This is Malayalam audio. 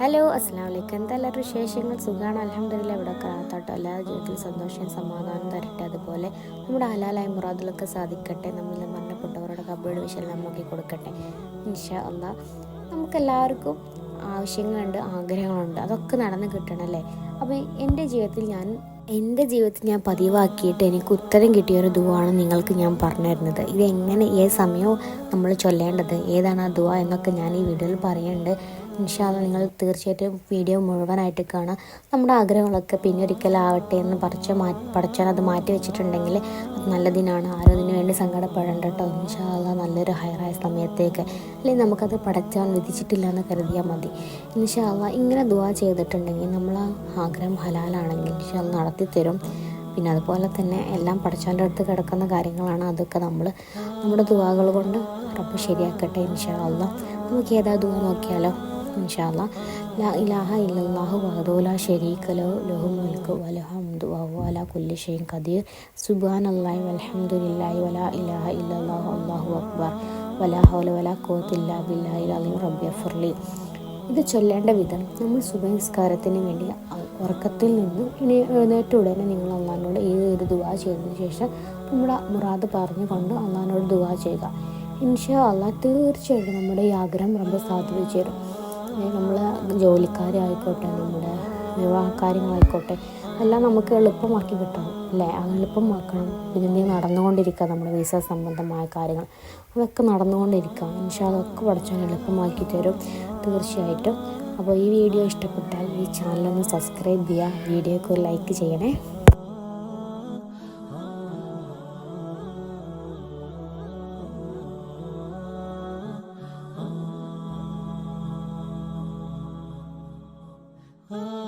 ഹലോ അസ്സാം വലൈക്കും എന്താ എല്ലാവരും വിശേഷങ്ങൾ? സുഖമാണ് അലഹമ്മദില്ല ഇവിടെ കാത്തോട്ടോ എല്ലാ ജീവിതത്തിൽ സന്തോഷം സമാധാനം തരട്ടെ. അതുപോലെ നമ്മുടെ ഹലാലായ മുറാദിലൊക്കെ സാധിക്കട്ടെ. നമ്മൾ മരണപ്പെട്ടവരുടെ കബയുടെ വിഷയം നമുക്ക് കൊടുക്കട്ടെ. ഇൻഷാ അല്ല നമുക്കെല്ലാവർക്കും ആവശ്യങ്ങളുണ്ട് ആഗ്രഹങ്ങളുണ്ട്. അതൊക്കെ നടന്ന് കിട്ടണമല്ലേ അപ്പോൾ എന്റെ ജീവിതത്തിൽ ഞാൻ എന്റെ ജീവിതത്തിൽ ഞാൻ പതിവാക്കിയിട്ട് എനിക്ക് ഉത്തരം കിട്ടിയ ഒരു ദുവാണ് നിങ്ങൾക്ക് ഞാൻ പറഞ്ഞു തരുന്നത്. ഇത് ഏത് സമയവും നമ്മൾ ചൊല്ലേണ്ടത് ഏതാണ് ആ ദുവ എന്നൊക്കെ ഞാൻ ഈ വീഡിയോയിൽ പറയുന്നുണ്ട് ഇൻഷാല്ല നിങ്ങൾ തീർച്ചയായിട്ടും വീഡിയോ മുഴുവനായിട്ട് കാണാം നമ്മുടെ ആഗ്രഹങ്ങളൊക്കെ പിന്നൊരിക്കലാവട്ടെ എന്ന് പറിച്ച് മാറ്റി പഠിച്ചാൽ അത് മാറ്റി വെച്ചിട്ടുണ്ടെങ്കിൽ നല്ലതിനാണ് ആരും അതിന് വേണ്ടി സങ്കടപ്പെടേണ്ട കേട്ടോ. ഇൻഷാല്ല നല്ലൊരു ഹയറായ സമയത്തേക്ക്. അല്ലെങ്കിൽ നമുക്കത് പഠിച്ചാൽ വിധിച്ചിട്ടില്ല എന്ന് കരുതിയാൽ മതി. ഇൻഷാല്ല ഇങ്ങനെ ദുവാ ചെയ്തിട്ടുണ്ടെങ്കിൽ നമ്മൾ ആഗ്രഹം ഹലാലാണെങ്കിൽ ഇൻഷാല്ല നടത്തി തരും. പിന്നെ അതുപോലെ തന്നെ എല്ലാം പഠിച്ചവന്റെ അടുത്ത് കിടക്കുന്ന കാര്യങ്ങളാണ് അതൊക്കെ നമ്മൾ നമ്മുടെ ദുവാകൾ കൊണ്ട് റബ്ബ് ശരിയാക്കട്ടെ ഇൻഷാ നമുക്ക് ഏതാ ദുവ നോക്കിയാലോ? ഇൻഷാ അല്ലാ. ലാ ഇലാഹ ഇല്ലല്ലാഹു വഹദു ഷെരീഖലോ ലഹു മുൽക്ക് വലഹമുദ് വഹു അലാ കുല്ലി ഷൈഇൻ ഖദീർ. സുബ്ഹാനല്ലാഹി വൽഹംദുലില്ലാഹി വലാ ഇലാഹ ഇല്ലല്ലാഹു അല്ലാഹു അക്ബർ. വലാ ഹൗല വലാ ഖുവത ബില്ലാഹി അലീം. റബ്ബി ഫിർലി ഇത് ചൊല്ലേണ്ട വിധം നമ്മൾ സുഭനിസ്കാരത്തിന് വേണ്ടി ഉറക്കത്തിൽ നിന്ന് ഇനി എഴുന്നേറ്റ് ഉടനെ നിങ്ങൾ അള്ളഹാനോട് ഈ ഒരു ദുവാ ചെയ്തതിന് ശേഷം നമ്മുടെ മുറാദ് പറഞ്ഞുകൊണ്ട് അള്ളഹാനോട് ദുവാ ചെയ്യുക. ഇൻഷാ അള്ളാഹ് തീർച്ചയായിട്ടും നമ്മുടെ ഈ ആഗ്രഹം റബ്ബ് സാധിച്ചു തരും. നമ്മൾ ജോലിക്കാരായിക്കോട്ടെ നമ്മുടെ വിവാഹ കാര്യങ്ങളായിക്കോട്ടെ എല്ലാം നമുക്ക് എളുപ്പമാക്കി കിട്ടണം അല്ലേ? അത് എളുപ്പമാക്കണം. ഇതിന്റെ നടന്നുകൊണ്ടിരിക്കുക നമ്മുടെ വിസ സംബന്ധമായ കാര്യങ്ങൾ. അതൊക്കെ നടന്നുകൊണ്ടിരിക്കുക. പക്ഷേ അതൊക്കെ പഠിച്ചാൽ എളുപ്പമാക്കി തരും തീർച്ചയായിട്ടും. അപ്പോൾ ഈ വീഡിയോ ഇഷ്ടപ്പെട്ടാൽ ഈ ചാനലൊന്ന് സബ്സ്ക്രൈബ് ചെയ്യുക വീഡിയോക്ക് ഒരു ലൈക്ക് ചെയ്യണേ. Oh.